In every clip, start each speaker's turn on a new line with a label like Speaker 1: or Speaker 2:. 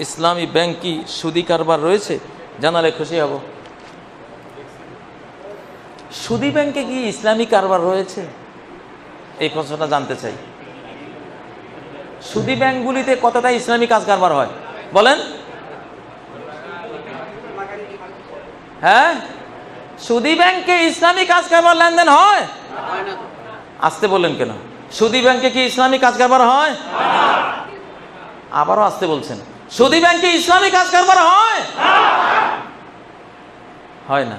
Speaker 1: ইসলামী bank কি সুদি কারবার রয়েছে, জানালে খুশি হব। সুদি ব্যাংকে কি ইসলামী কারবার রয়েছে? এই প্রশ্নটা জানতে চাই। সুদি ব্যাংকগুলিতে কতটা ইসলামী কাজ কারবার হয়? বলেন। হ্যাঁ? সুদি ব্যাংকে ইসলামী কাজ কারবার লেনদেন হয়? আসতে বললেন কেন? সুদি ব্যাংকে কি ইসলামী কাজ কারবার হয়? আবারও আসতে বলছেন। সুদি ব্যাংকে ইসলামী কাজ কারবার হয়? হয় না।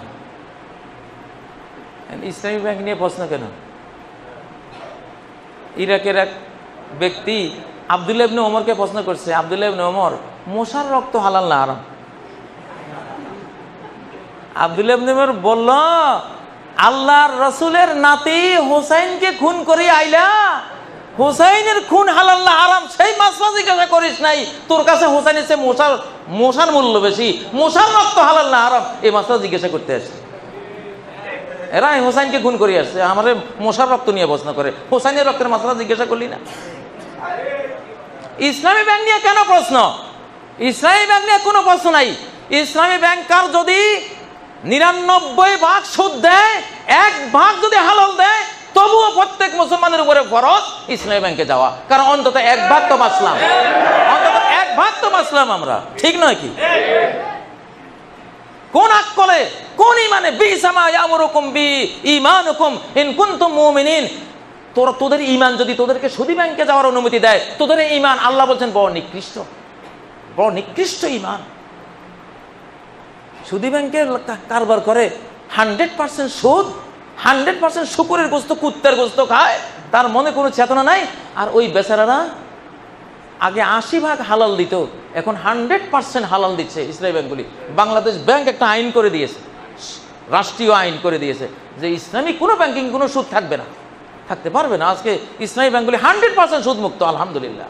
Speaker 1: ইসলামী ব্যাংক নিয়ে প্রশ্ন কেন? ইরাকের এক ব্যক্তি আবদুল্লাহ ইবনে ওমরকে প্রশ্ন করছে, আবদুল্লাহ ইবনে ওমর, মশার রক্ত হালাল না আরাম আবদুল্লাহ ইবনে ওমর বলল, আল্লাহর রসুলের নাতি হোসাইনকে খুন করে আইলা হোসাইনের খুন হালাল না আরাম সেই মাসলা জিজ্ঞাসা করিস নাই। তোর কাছে হোসাইনের সে মশার মশার মূল্য বেশি। মশার রক্ত হালাল না আরাম এই মাসলা জিজ্ঞাসা করতে আসে। এরা হোসাইনকে খুন করে আসছে, আমার মশার রক্ত নিয়ে প্রশ্ন করে। হোসাইনের রক্তের মাসলা জিজ্ঞাসা করলি না? ইসলামী ব্যাংক নিয়ে কেন প্রশ্ন? ইসলামী ব্যাংক নিয়ে কোনো প্রশ্ন নাই। ইসলামী ব্যাংকার যদি নিরানব্বই ভাগ সুদ দেয়, এক ভাগ যদি হালাল দেয় তবুও প্রত্যেক মুসলমানের উপরে ফরজ ইসলামী ব্যাংকে যাওয়া। কারণ অন্তত এক ভাগ তো বাঁচলাম। অন্তত এক তো বাঁচলাম আমরা। ঠিক নয় কি? কোন আকলে কোন ইমানে বিসামা ইয়ামুরুকুম, বি ঈমানুকুম, ইন কুনতুম মুমিনিন। তোরা, তোদের ইমান যদি তোদেরকে সুদী ব্যাংকে যাওয়ার অনুমতি দেয়, তোদের ইমান আল্লাহ বলছেন বড় নিকৃষ্ট। বড় নিকৃষ্ট ইমান সুদী ব্যাংকে কারবার করে হান্ড্রেড পার্সেন্ট সুদ হান্ড্রেড পার্সেন্ট শুকুরের গোস্ত, কুত্তের গোস্ত খায়। তার মনে কোনো চেতনা নাই। আর ওই বেচারারা আগে আশি ভাগ হালাল দিত। এখন হান্ড্রেড পার্সেন্ট হালাল দিচ্ছে ইসলামী ব্যাংকগুলি। বাংলাদেশ ব্যাংক একটা আইন করে দিয়েছে। রাষ্ট্রীয় আইন করে দিয়েছে যে ইসলামী কোনো ব্যাংকিং কোনো সুদ থাকবে না। থাকতে পারবে না। আজকে ইসলামী ব্যাংকগুলি হান্ড্রেড পার্সেন্ট সুদমুক্ত। আলহামদুলিল্লাহ।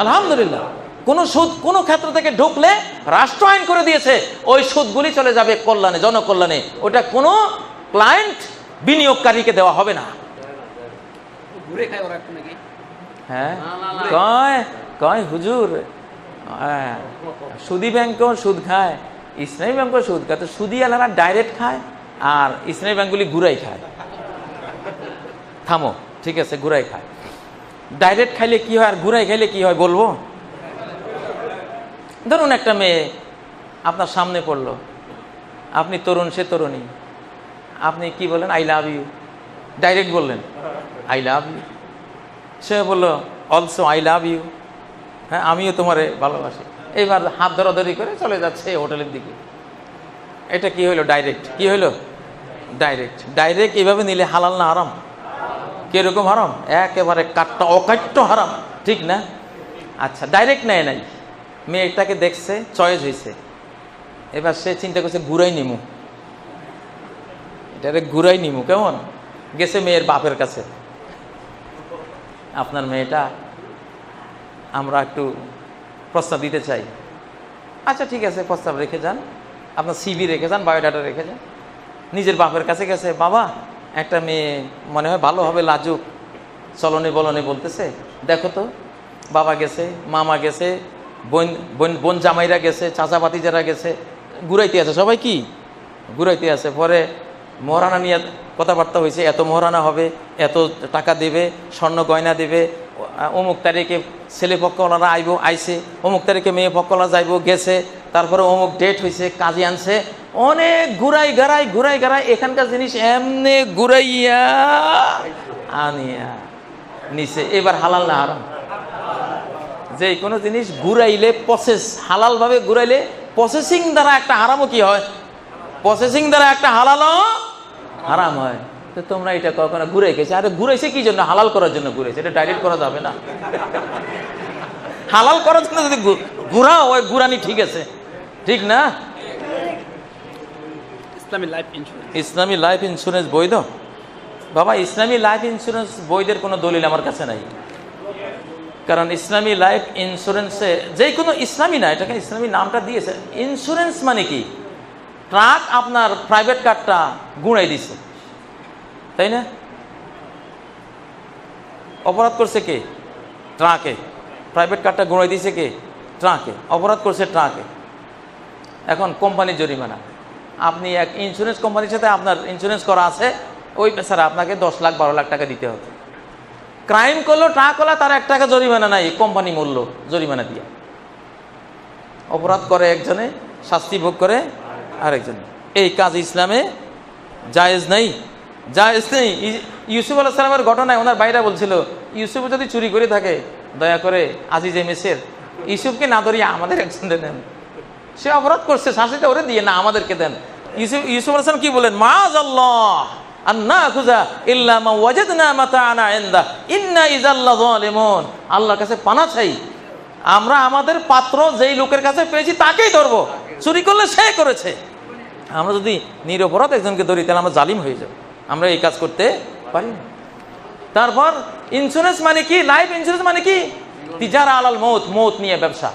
Speaker 1: আলহামদুলিল্লাহ। কোনো সুদ কোনো ক্ষেত্র থেকে ঢুকলে রাষ্ট্র আইন করে দিয়েছে। ওই সুদগুলি চলে যাবে কল্যাণে, জনকল্যাণে। ওটা কোনো ক্লায়েন্ট বিনিয়োগকারীকে দেওয়া হবে না। হ্যাঁ। কয় কয় হুজুর? হ্যাঁ, সুদি ব্যাংকও সুদ খায় ইসলামী ব্যাংকও সুদ খায়। তো সুদি আলারা ডাইরেক্ট খায় আর ইসলামী ব্যাংকগুলি ঘুরাই খায়। থামো ঠিক আছে ঘুরাই খায়। ডাইরেক্ট খাইলে কি হয় আর ঘুরাই খাইলে কি হয় বলব? ধরুন একটা মেয়ে আপনার সামনে পড়ল। আপনি তরুণ সে তরুণী। আপনি কি বললেন? আই লাভ ইউ ডাইরেক্ট বললেন। আই লাভ ইউ সে বলল অলসো আই লাভ ইউ হ্যাঁ আমিও তোমারে ভালোবাসি। এইবার হাত ধরাধরি করে চলে যাচ্ছে হোটেলের দিকে। এটা কি হইল? ডাইরেক্ট কি হইল? ডাইরেক্ট ডাইরেক্ট এইভাবে নিলে হালাল না হারাম? কীরকম হারাম? একেবারে কাটটা অকাট্য হারাম। ঠিক না? আচ্ছা ডাইরেক্ট নেয় নাই। মেয়েটাকে দেখছে, চয়েস হয়েছে এবার সে চিন্তা করছে, ঘুরাই নিমু। এটারে ঘুরাই নিমু, কেমন? গেছে মেয়ের বাপের কাছে। আপনার মেয়েটা আমরা একটু প্রস্তাব দিতে চাই। আচ্ছা ঠিক আছে, প্রস্তাব রেখে যান। আপনার সিবি রেখে যান বায়োডাটা রেখে যান। নিজের বাপের কাছে গেছে, বাবা, একটা মেয়ে মনে হয় ভালো হবে, লাজুক, চলনে বলনে বলতেছে। দেখো তো, বাবা গেছে, মামা গেছে, বোন বোন বোন জামাইরা গেছে চাচা যারা গেছে, ঘুরাইতে আছে সবাই কি? ঘুরাইতে আছে, পরে মহারানা নিয়ে কথাবার্তা হয়েছে, এত মহারানা হবে, এত টাকা দেবে, স্বর্ণ গয়না দেবে, অমুক তারিখে ছেলে পক্ষওয়ালারা আইব, আইছে, অমুক তারিখে মেয়ে পক্ষওয়ালা যাইব, গেছে, তারপরে অমুক ডেট হয়েছে, কাজে আনছে, অনেক ঘুরাই গাড়াই ঘুরাই গাড়াই, এখানকার জিনিস এমনি ঘুরাইয়া আনিয়া নিচে এবার হালাল না হারাম? যে কোনো জিনিস ঘুরাইলে প্রসেস হালালভাবে ঘুরাইলে প্রসেসিং দ্বারা একটা হারামও কি হয়? প্রসেসিং দ্বারা একটা হালালও হারাম হয়। তো তোমরা এটা কখনো ঘুরে গেছে? আরে ঘুরেছে কি জন্য? হালাল করার জন্য ঘুরেছে। এটা ডাইরেক্ট করা যাবে না। হালাল করার জন্য যদি ঘু- ঘুরাও ওই ঘুরানি ঠিক আছে। ঠিক না?
Speaker 2: Islami life insurance
Speaker 1: Islami life insurance বৈধ? বাবা ইসলামী লাইফ ইন্স্যুরেন্স বৈধের কোনো দলিল আমার কাছে নাই। কারণ ইসলামী লাইফ ইন্স্যুরেন্সে যে কোনো ইসলামী না এটাকে ইসলামী নামটা দিয়েছে। ইন্স্যুরেন্স মানে কি? ট্রাক আপনার প্রাইভেট কারটা গুঁড়াই দিছে। তাই না? অপরাধ করছে কে? ট্রাকে। প্রাইভেট কারটা গুঁড়াই দিছে কে? ট্রাকে। অপরাধ করছে ট্রাকে। এখন কোম্পানির জরিমানা। আপনি এক ইন্স্যুরেন্স কোম্পানির সাথে আপনার ইন্স্যুরেন্স করা আছে, ওই পেশারা আপনাকে দশ লাখ, বারো লাখ টাকা দিতে হবে। ক্রাইম করল, ট্রাক হলে তার এক টাকা জরিমানা নাই, কোম্পানি মূল্য জরিমানা দিয়ে। অপরাধ করে একজনে, শাস্তি ভোগ করে আরেকজনে, এই কাজ ইসলামে জায়েজ নেই? জায়েজ নেই। ইউসুফ আল্লাহ সালামের ঘটনায় ওনার বাইরা বলছিল, ইউসুফ যদি চুরি করে থাকে, দয়া করে আজিজ মেসের ইউসুফকে না ধরিয়ে আমাদের একজনকে দেন। সে অপরাধ করছে, শাস্তিটা ওরে দিয়ে, না, আমাদেরকে দেন। ইউসুফ ইউসুফ আলাইহিস কি বলেন আল্লাহ মা যালিমুন আল্লাহর কাছে পানা চাই, আমরা আমাদের পাত্র যেই লোকের কাছে পেয়েছি তাকেই ধরবো। চুরি করলে সে করেছে। আমরা যদি নিরপরাধ একজনকে ধরি, তাহলে আমরা জালিম হয়ে যাব। আমরা এই কাজ করতে পারি না। তারপর ইন্স্যুরেন্স মানে কি? লাইফ ইন্স্যুরেন্স মানে কি? তিজারা আলাল মৌত মৌত নিয়ে ব্যবসা।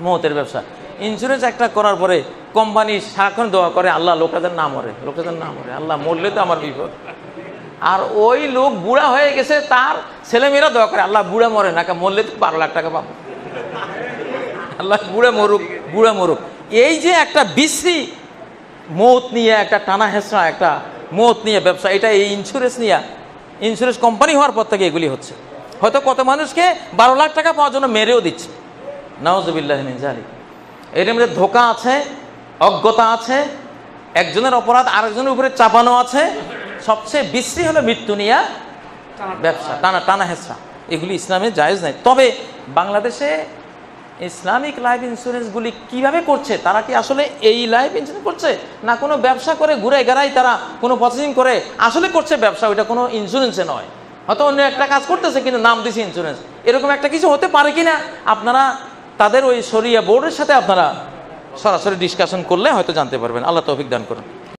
Speaker 1: মৌতের ব্যবসা। ইন্স্যুরেন্স একটা করার পরে কোম্পানি সারাক্ষণ দোয়া করে, আল্লাহ লোকেদের না মরে লোকেদের না মরে, আল্লাহ মরলে তো আমার বিপদ। আর ওই লোক বুড়া হয়ে গেছে, তার ছেলেমেয়েরা দোয়া করে, আল্লাহ বুড়া মরে না মরলে তো বারো লাখ টাকা পাবো। আল্লাহ বুড়া মরুক। বুড়া মরুক। এই যে একটা বিশ্রী মৌত নিয়ে একটা টানা হেঁচড়া একটা মত নিয়ে ব্যবসা এটা এই ইন্স্যুরেন্স নিয়ে ইন্স্যুরেন্স কোম্পানি হওয়ার পর থেকে এগুলি হচ্ছে। হয়তো কত মানুষকে বারো লাখ টাকা পাওয়ার জন্য মেরেও দিচ্ছে। নওয়াজবিল্লাহ জালি এর মধ্যে ধোকা আছে অজ্ঞতা আছে একজনের অপরাধ আরেকজনের উপরে চাপানো আছে। সবচেয়ে বিশ্রী হলো মৃত্যু নিয়ে ব্যবসা টানা টানা হেঁচড়া। এগুলি ইসলামে জায়েজ নাই। তবে বাংলাদেশে ইসলামিক লাইফ ইন্স্যুরেন্সগুলি কীভাবে করছে? তারা কি আসলে এই লাইফ ইন্স্যুরেন্স করছে? না কোনো ব্যবসা করে ঘুরে গেড়াই তারা কোনো প্রসেসিং করে আসলে করছে ব্যবসা? ওইটা কোনো ইন্স্যুরেন্সে নয়। হয়তো অন্য একটা কাজ করতেছে কিন্তু নাম দিছে ইন্স্যুরেন্স এরকম একটা কিছু হতে পারে কি না আপনারা তাদের ওই সরিয়া বোর্ডের সাথে আপনারা সরাসরি ডিসকাশন করলে হয়তো জানতে পারবেন। আল্লাহ তৌফিক দান করুন।